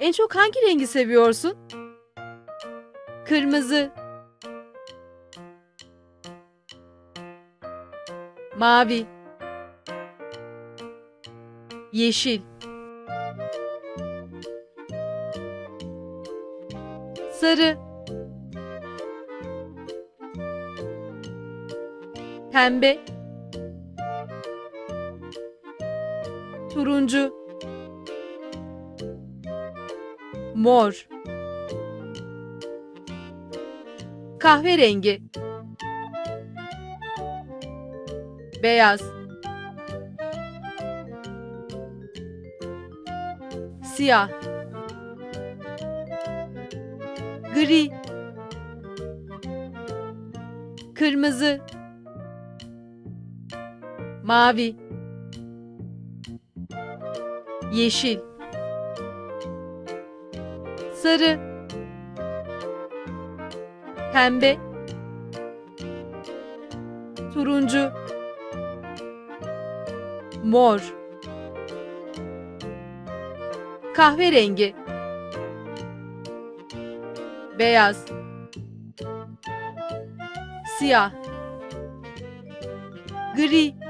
En çok hangi rengi seviyorsun? Kırmızı. Mavi. Yeşil. Sarı. Pembe. Turuncu. Mor. Kahverengi. Beyaz. Siyah. Gri. Kırmızı. Mavi. Yeşil. Sarı. Pembe. Turuncu. Mor. Kahverengi. Beyaz. Siyah. Gri.